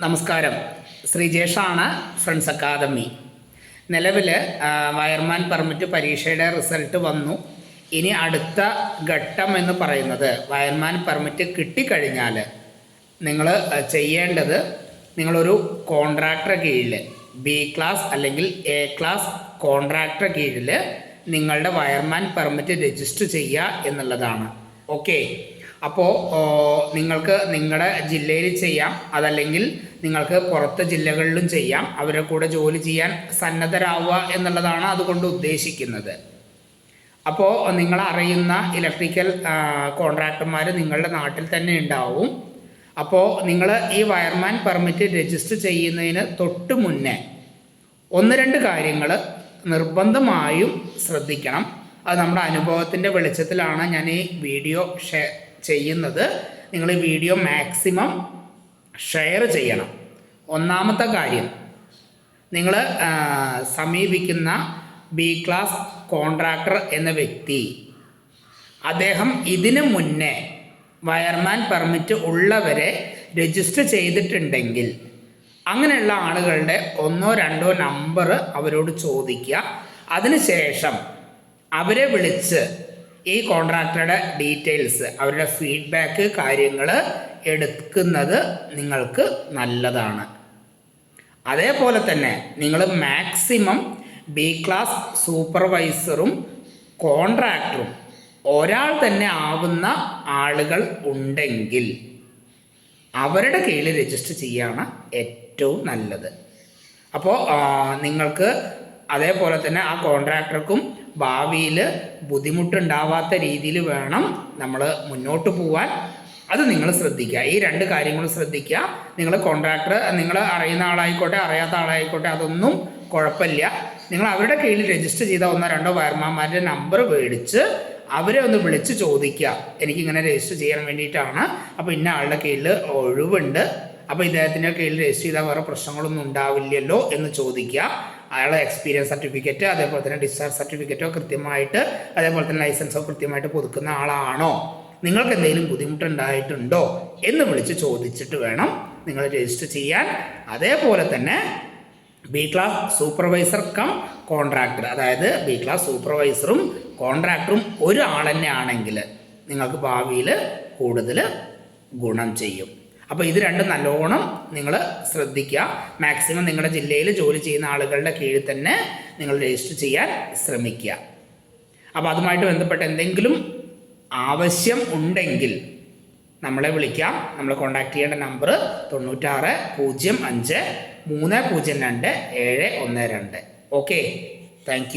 നമസ്കാരം. ശ്രീ ശ്രീജേഷാണ് friends academy. നിലവിൽ വയർമാൻ പെർമിറ്റ് പരീക്ഷയുടെ റിസൾട്ട് വന്നു. ഇനി അടുത്ത ഘട്ടം എന്ന് പറയുന്നത് വയർമാൻ പെർമിറ്റ് കിട്ടിക്കഴിഞ്ഞാൽ നിങ്ങൾ ചെയ്യേണ്ടത് നിങ്ങളൊരു കോൺട്രാക്ടറെ കീഴിൽ ബി ക്ലാസ് അല്ലെങ്കിൽ എ ക്ലാസ് കോൺട്രാക്ടറെ കീഴിൽ നിങ്ങളുടെ വയർമാൻ പെർമിറ്റ് രജിസ്റ്റർ ചെയ്യുക എന്നുള്ളതാണ്. ഓക്കെ? അപ്പോൾ നിങ്ങൾക്ക് നിങ്ങളുടെ ജില്ലയിൽ ചെയ്യാം. അതല്ലെങ്കിൽ നിങ്ങൾക്ക് പുറത്ത് ജില്ലകളിലും ചെയ്യാം. അവരുടെ കൂടെ ജോലി ചെയ്യാൻ സന്നദ്ധരാവുക എന്നുള്ളതാണ് അതുകൊണ്ട് ഉദ്ദേശിക്കുന്നത്. അപ്പോൾ നിങ്ങൾ അറിയുന്ന ഇലക്ട്രിക്കൽ കോൺട്രാക്ടർമാർ നിങ്ങളുടെ നാട്ടിൽ തന്നെ ഉണ്ടാവും. അപ്പോൾ നിങ്ങൾ ഈ വയർമാൻ പെർമിറ്റ് രജിസ്റ്റർ ചെയ്യുന്നതിന് തൊട്ട് മുന്നേ ഒന്ന് രണ്ട് കാര്യങ്ങൾ നിർബന്ധമായും ശ്രദ്ധിക്കണം. അത് നമ്മുടെ അനുഭവത്തിന്റെ വെളിച്ചത്തിലാണ് ഞാൻ ഈ വീഡിയോ ഷെയർ ചെയ്യുന്നത് നിങ്ങൾ ഈ വീഡിയോ മാക്സിമം ഷെയർ ചെയ്യണം. ഒന്നാമത്തെ കാര്യം നിങ്ങൾ സമീപിക്കുന്ന ബി ക്ലാസ് കോൺട്രാക്ടർ എന്ന വ്യക്തി അദ്ദേഹം ഇതിനു മുന്നേ വയർമാൻ പെർമിറ്റ് ഉള്ളവരെ രജിസ്റ്റർ ചെയ്തിട്ടുണ്ടെങ്കിൽ അങ്ങനെയുള്ള ആളുകളുടെ ഒന്നോ രണ്ടോ നമ്പർ അവരോട് ചോദിക്കുക. അതിനുശേഷം അവരെ വിളിച്ച് ഈ കോൺട്രാക്ടറുടെ ഡീറ്റെയിൽസ് അവരുടെ ഫീഡ്ബാക്ക് കാര്യങ്ങൾ എടുക്കുന്നത് നിങ്ങൾക്ക് നല്ലതാണ്. അതേപോലെ തന്നെ നിങ്ങൾ മാക്സിമം ബി ക്ലാസ് സൂപ്പർവൈസറും കോൺട്രാക്ടറും ഒരാൾ തന്നെ ആവുന്ന ആളുകൾ ഉണ്ടെങ്കിൽ അവരുടെ കീഴിൽ രജിസ്റ്റർ ചെയ്യുകയാണ് ഏറ്റവും നല്ലത്. അപ്പോൾ നിങ്ങൾക്ക് അതേപോലെ തന്നെ ആ കോൺട്രാക്ടർക്കും ഭാവിയിൽ ബുദ്ധിമുട്ടുണ്ടാവാത്ത രീതിയിൽ വേണം നമ്മൾ മുന്നോട്ട് പോവാൻ. അത് നിങ്ങൾ ശ്രദ്ധിക്കുക. ഈ രണ്ട് കാര്യങ്ങളും ശ്രദ്ധിക്കുക. നിങ്ങൾ കോൺട്രാക്ടർ നിങ്ങൾ അറിയുന്ന ആളായിക്കോട്ടെ അറിയാത്ത ആളായിക്കോട്ടെ അതൊന്നും കുഴപ്പമില്ല. നിങ്ങൾ അവരുടെ കീഴിൽ രജിസ്റ്റർ ചെയ്ത ഒന്നോ രണ്ടോ വയർമാന്മാരുടെ നമ്പർ മേടിച്ച് അവരെ ഒന്ന് വിളിച്ച് ചോദിക്കുക. എനിക്കിങ്ങനെ രജിസ്റ്റർ ചെയ്യാൻ വേണ്ടിയിട്ടാണ്. അപ്പോൾ ഇന്ന ആളുടെ കീഴിൽ ഒഴിവുണ്ട്. അപ്പോൾ ഇദ്ദേഹത്തിന്റെ കീഴിൽ രജിസ്റ്റർ ചെയ്താൽ വേറെ പ്രശ്നങ്ങളൊന്നും ഉണ്ടാവില്ലല്ലോ എന്ന് ചോദിക്കുക. അയാളെ എക്സ്പീരിയൻസ് സർട്ടിഫിക്കറ്റ് അതേപോലെ തന്നെ ഡിസ്ചാർജ് സർട്ടിഫിക്കറ്റോ കൃത്യമായിട്ട് അതേപോലെ തന്നെ ലൈസൻസോ കൃത്യമായിട്ട് പുതുക്കുന്ന ആളാണോ? നിങ്ങൾക്ക് എന്തെങ്കിലും ബുദ്ധിമുട്ടുണ്ടായിട്ടുണ്ടോ? എന്ന് വിളിച്ച് ചോദിച്ചിട്ട് വേണം നിങ്ങൾ രജിസ്റ്റർ ചെയ്യാൻ. അതേപോലെ തന്നെ B class supervisor cum contractor അതായത് ബി ക്ലാസ് സൂപ്പർവൈസറും കോൺട്രാക്ടറും ഒരാൾ തന്നെ ആണെങ്കിൽ നിങ്ങൾക്ക് ഭാവിയിൽ കൂടുതൽ ഗുണം ചെയ്യും. അപ്പോൾ ഇത് രണ്ടും നല്ലോണം നിങ്ങൾ ശ്രദ്ധിക്കുക. മാക്സിമം നിങ്ങളുടെ ജില്ലയിൽ ജോലി ചെയ്യുന്ന ആളുകളുടെ കീഴിൽ തന്നെ നിങ്ങൾ രജിസ്റ്റർ ചെയ്യാൻ ശ്രമിക്കുക. അപ്പോൾ അതുമായിട്ട് ബന്ധപ്പെട്ട് എന്തെങ്കിലും ആവശ്യം ഉണ്ടെങ്കിൽ നമ്മളെ വിളിക്കാം. നമ്മൾ കോൺടാക്ട് ചെയ്യേണ്ട നമ്പർ തൊണ്ണൂറ്റാറ് പൂജ്യം അഞ്ച് മൂന്ന് പൂജ്യം രണ്ട് ഏഴ് ഒന്ന് രണ്ട്. Okay thank